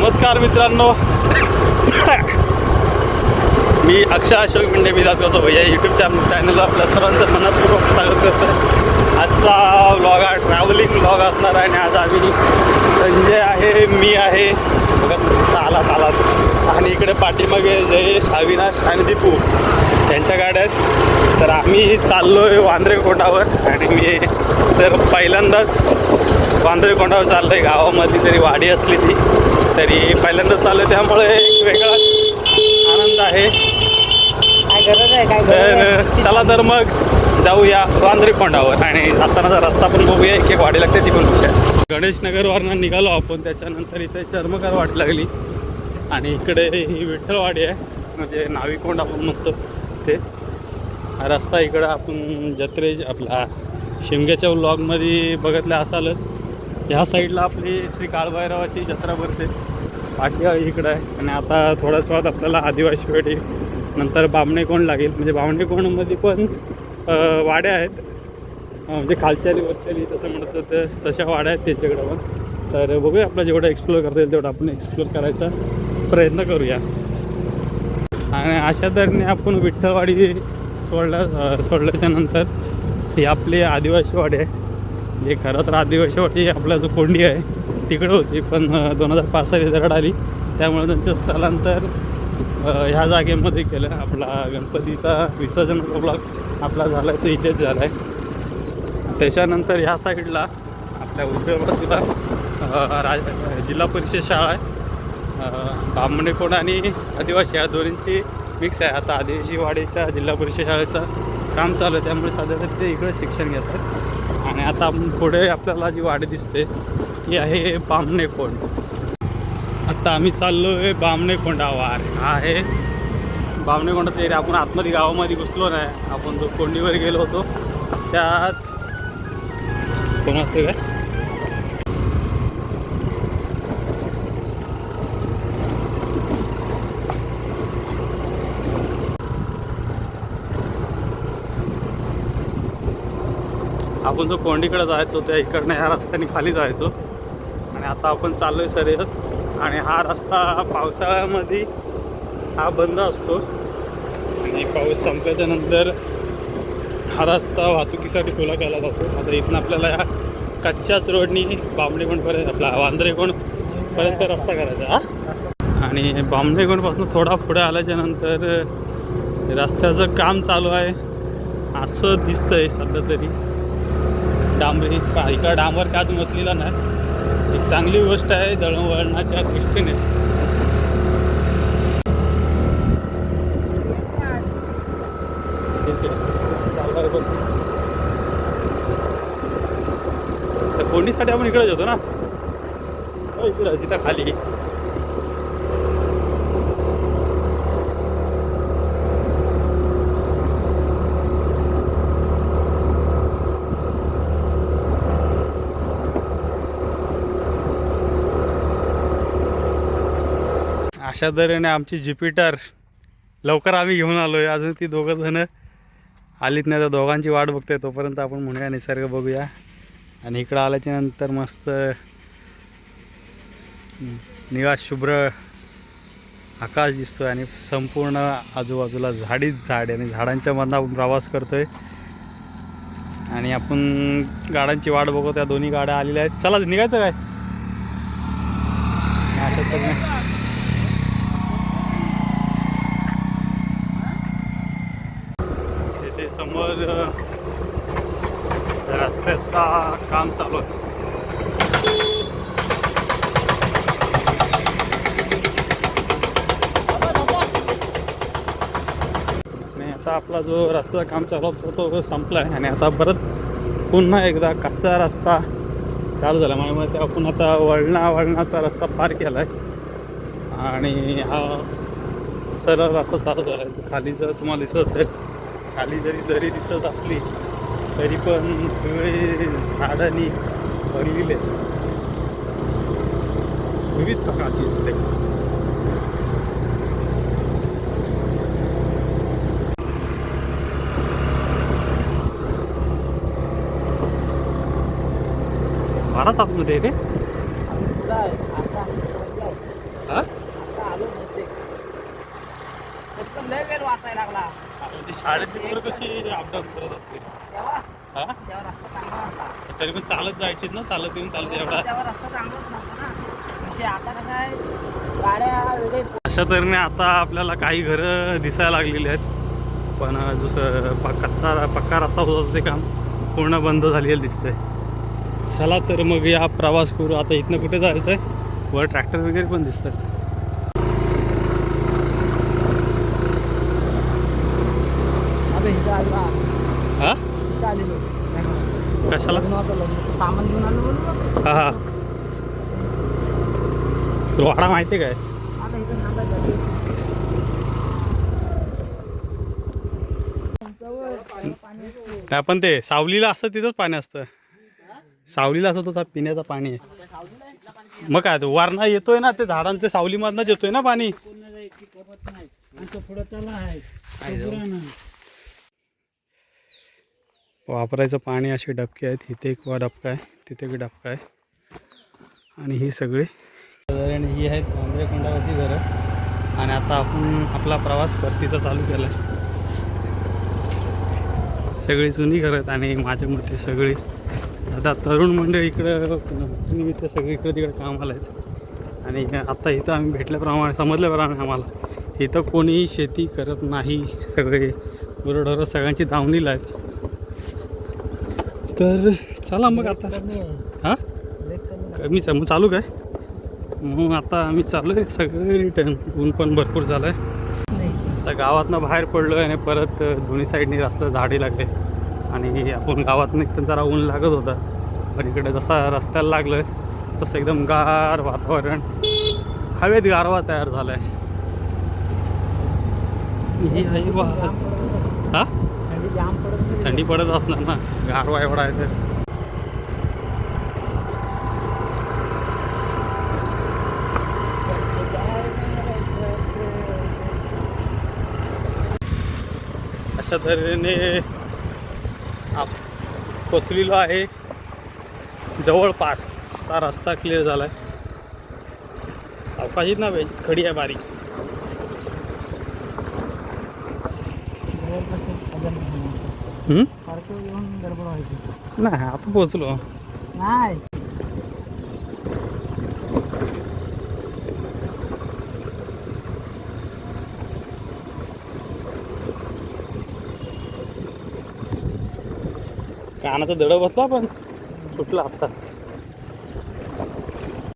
नमस्कार मित्रांनो. मी अक्षय अशोक मिंडे मी जातो भैया यूट्यूब चॅनलला आपल्या सर्वांचं मनपूर्वक स्वागत करतो. आजचा व्लॉग हा ट्रॅव्हलिंग व्लॉग असणार आहे आणि आज आम्ही संजय आहे मी आहे. आला चालात आणि इकडे पाठीमागे जयेश अविनाश आणि दीपू त्यांच्या गाड्या आहेत. तर आम्ही चाललो आहे वांद्रेकोटावर आणि मी तर पहिल्यांदाच वांद्रेकोंडावर चाललं आहे गावामधली तरी वाडी असली ती. तरी पहिल्यांदा चाललं आहे त्यामुळे एक वेगळा आनंद आहे. काय गरज आहे काय गरज तर चला तर मग जाऊया वांद्रेकोंडावर आणि जातानाचा रस्ता पण बघूया एक एक वाडी लागते ती पण बघूया. गणेश नगरवरनं निघालो आपण त्याच्यानंतर इथे चर्मकार वाट लागली. आणि इकडे ही विठ्ठलवाडी आहे म्हणजे नाविकोंड आपण म्हणतो ते. हा रस्ता इकडं आपण जत्रे आपला शिमग्याच्या व्लॉगमध्ये बघितलं असालच. ह्या साईडला आपली श्री काळभैरवाची जत्रा भरते. पाठीवाळी इकडं आहे. आणि आता थोड्याच वेळात आपल्याला आदिवासी वेळी नंतर बामणेकोंड लागेल. म्हणजे बामणेकोंडमध्ये पण वाड्या आहेत. म्हणजे खालच्याली वरच्याली तसं म्हणत होतं तशा वाड्या आहेत त्यांच्याकडं पण. तर बघूया आपलं जेवढं एक्सप्लोअर करता येईल तेवढं आपण एक्सप्लोअर करायचा प्रयत्न करूया. आणि अशा तऱ्हेने आपण विठ्ठलवाडी सोडल्या सोडल्याच्यानंतर सोडल्याच्या नंतर ही आपली आदिवासी वाडी आहे. जे खरं तर आदिवासीवाटी आपला जो कोंडी आहे तिकडं होती पण दोन हजार पाच साली रिझल्ट आली. त्यामुळे त्यांचं स्थलांतर ह्या जागेमध्ये केलं. आपला गणपतीचा विसर्जन ब्लॉक आपला झाला आहे तो इथेच झाला आहे त्याच्यानंतर ह्या साईडला आपल्या उजव्या बाजूला राज जिल्हा परिषद शाळा आहे. अ, आणि आदिवासी या दोन्हींची मिक्स आहे. आता आदिवासी वाडीच्या जिल्हा परिषद शाळेचं काम चालू आहे. त्यामुळे साधारण ते इकडे शिक्षण घेतात. आणि आता पुढे आपल्याला जी वाडी दिसते ती आहे बामणे कोंड. आता आम्ही चाललो आहे बामणेकोंड हा वार हा आहे बामणेकोंडाचा एरिया आपण आतमध्ये गावामध्ये घुसलो नाही. आपण जो कोंडीवर गेलो होतो त्याच कोण असते काय? आपण जो कोंडीकडे जायचो त्या इकडनं ह्या रस्त्याने खाली जायचो. आणि आता आपण चाललो आहे सर आणि हा रस्ता पावसाळ्यामध्ये हा बंद असतो. आणि पाऊस संपल्याच्या नंतर हा रस्ता वाहतुकीसाठी खुला केला जातो. आता इथनं आपल्याला या कच्च्याच रोडनी बांबडेकोंडपर्यंत आपला वांद्रेकोंडपर्यंत रस्ता करायचा हा. आणि बांबडेकोंडपासून थोडा पुढे आल्याच्यानंतर रस्त्याचं काम चालू आहे. असं दिसतंय सध्या तरी. डांबरी का इकडं डांबर काय मतलेला नाही. एक चांगली गोष्ट आहे दळणवळणाच्या दृष्टीने. तर कोंडीसाठी आपण इकडे होतो ना? हो इकडं तिथं खाली. अशा तऱ्हेने आमची ज्युपिटर लवकर आम्ही घेऊन आलो आहे अजून ती दोघंजणं आलीत नाही. तर दोघांची वाट बघतोय. तोपर्यंत आपण म्हणूया निसर्ग बघूया. आणि इकडं आल्याच्यानंतर मस्त निवास शुभ्र आकाश दिसतोय आणि संपूर्ण आजूबाजूला झाडीच झाड आहे. आणि झाडांच्या मधनं आपण प्रवास करतोय. आणि आपण गाड्यांची वाट बघतो त्या दोन्ही गाड्या आलेल्या आहेत. चला निघायचं काय? अशा तऱ्हेने रस्त्याचा काम चालू आहे. आणि आता आपला जो रस्त्याचा काम चालू होतं तो संपला आहे आणि आता परत पुन्हा एकदा कच्चा रस्ता चालू झाला. म्हणजे माझ्या मते आपण आता वळणा वळणाचा रस्ता पार केला आहे आणि हा सरळ रस्ता चालू झाला आहे खाली जर तुम्हाला दिसत असेल खाली जरी दरी दिसत असली तरी पण सगळे झाडांनी भरलेले विविध प्रकारची झाडे. बराच आतमध्ये रे म्हणजे शाळेची मुलं कशी अपडाऊन करत असते हा? तरी पण चालत जायचीच ना चालत येऊन चालत एवढा. अशा तऱ्हेने आता आपल्याला काही घरं दिसायला लागलेली आहेत. पण जसं पक्काचा कच्चा पक्का रस्ता होत होता ते काम पूर्ण बंद झालेलं दिसतंय. चला तर मग या प्रवास करू. आता इथनं कुठे जायचं आहे वर ट्रॅक्टर वगैरे पण दिसतात आता इथं आलो हा? कशाला? होतं हा हा. वाडा माहिती आहे काय? आता इथं नांदायचं नाही पण ते सावलीला असतं तिथंच पाणी असतं. सावलीला असं तो पिण्याचं पाणी आहे. मग काय तो वारणा येतोय ना ते झाडांचे सावलीमधनंच येतोय ना पाणी? पुढं चला आहे. वापरायचं पाणी असे डबके आहेत. इथे एक वा डबका आहे. तिथे एक डबका आहे. आणि ही सगळी आणि ही आहेत वांद्रे कोंडावरची घरं. आणि आता आपण आपला प्रवास परतीचा चालू केला आहे सगळी जुनी घरं आहेत आणि माझ्या मते सगळी. आता तरुण मंडळ इकडं निमित्त सगळी इकडं तिकडं कामाला आहेत. आणि आता इथं आम्ही भेटल्याप्रमाणे समजल्याप्रमाणे आम्हाला. इथं कोणीही शेती करत नाही. सगळे बरोबर सगळ्यांची दावणीला आहेत. तर चला मग आता. हां? कमीच आहे मग चालू काय? मग आता आम्ही चालू आहे सगळे रिटर्न ऊन पण भरपूर झालं आहे आता गावातनं बाहेर पडलो आहे आणि परत दोन्ही साईडनी रस्ता झाडे लागले. आणि आपण गावातनं एकदम जरा ऊन लागत होता. पण इकडे जसा रस्त्याला लागलं तसं एकदम गार वातावरण. हवेत गारवा तयार झाला आहे ही हा? थंडी पडत नाही. थंडी पडत असणार ना. गारवा एवढा आहे तर अशा तऱ्हेने आप पोचलेलो आहे. जवळपास हा रस्ता क्लिअर झाला आहे सावकाशीच ना खडी आहे बारीक. नाही आता पोचलो नाही. कानाचा दड बसला पण सुटला आता